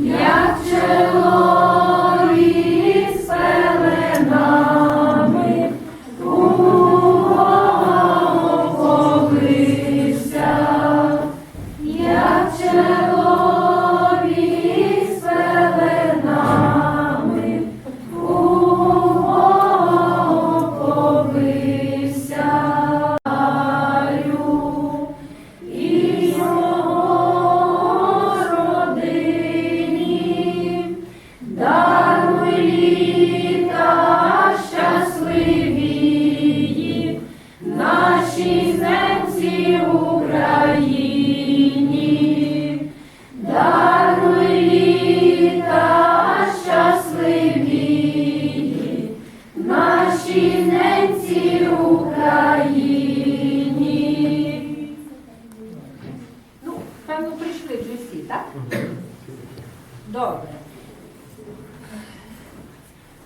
як так? Добре.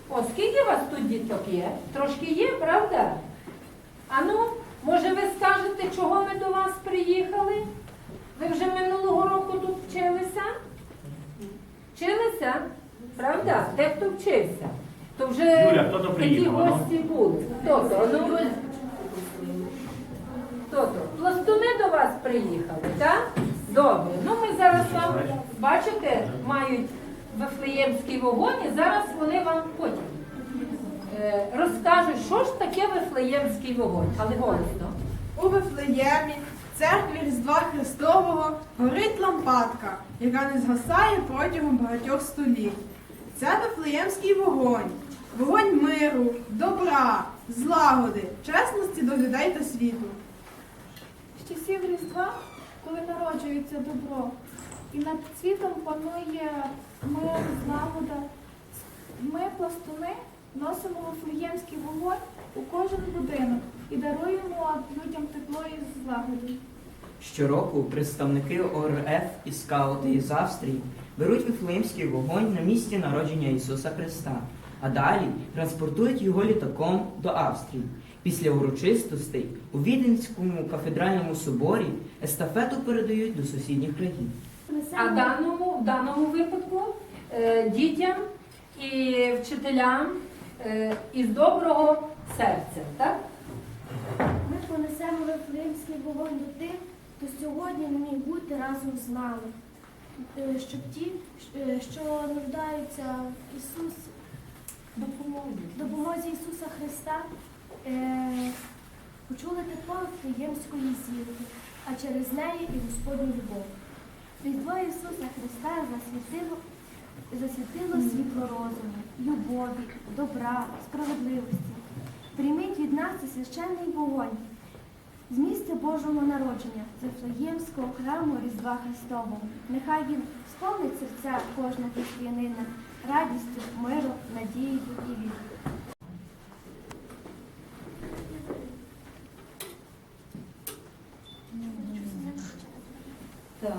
О, скільки вас тут діток є? Трошки є, правда? А ну, може ви скажете, чого ми до вас приїхали? Ви вже минулого року тут вчилися? Вчилися? Правда? Дехто вчився. То вже Юля, хто то такі приїхав, ну? гості були. Хто то? Ну, Хто то? Пластуни до вас приїхали, так? Добре. Ну ми зараз вам, бачите, мають вифлеємський вогонь, і зараз вони вам потім е, розкажуть, що ж таке вифлеємський вогонь, але голосно. У Вифлеємі, в церкві Різдва Христового, горить лампадка, яка не згасає протягом багатьох століть. Це Вифлеємський вогонь, вогонь миру, добра, злагоди, чесності до людей та світу. З часів Різдва, коли народжується добро, і над світом панує мир, злагода. Ми, пластуни, носимо вифлеємський вогонь у кожен будинок і даруємо людям тепло і злагоду. Щороку представники ОРФ і скаути із Австрії беруть вифлеємський вогонь на місці народження Ісуса Христа, а далі транспортують його літаком до Австрії. Після урочистостей у Віденському кафедральному соборі естафету передають до сусідніх країн. А в даному, в даному випадку е, дітям і вчителям е, із доброго серця, так? Ми понесемо Вифлеємський вогонь до тих, хто сьогодні не міг бути разом з нами, Е, щоб ті, що нуждаються в Ісус, Допоможуть. допомозі Ісуса Христа, е, почули тепло Вифлеємської зірки, а через неї і Господню любов. Різдво Ісуса Христа засвітило, засвітило світло розуму, любові, добра, справедливості. Прийміть від нас цей священний вогонь з місця Божого народження, з Вифлеємського храму Різдва Христового. Нехай він сповнить серця кожного християнина радістю, миру, надією і вірою. Так.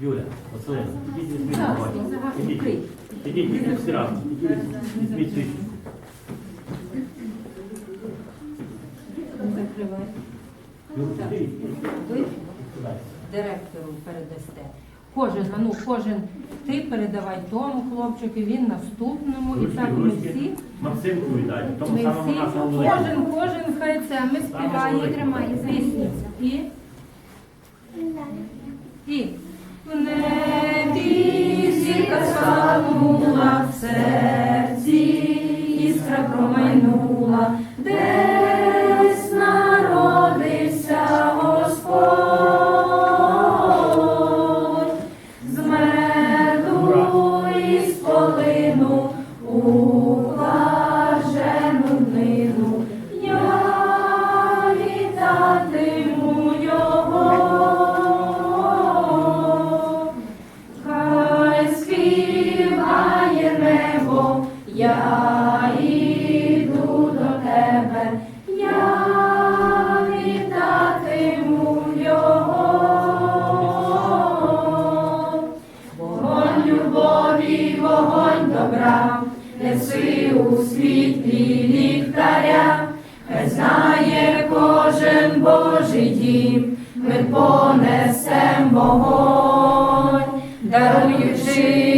Юля, оце, ідіть загас- Ідіть, ідіть, ідіть всі разом. Ідіть, Візьміть Ви директору передасте. Кожен, ну кожен, ти передавай тому хлопчику, він наступному, і так ми всі. Максимку віддай, тому Ми самому всі, кожен, кожен хай це, ми співаємо, великий. тримає пісню. І, і. В небі зірка санула, в серці іскра промайнула, десь Знає кожен Божий дім, ми понесемо вогонь, даруючи.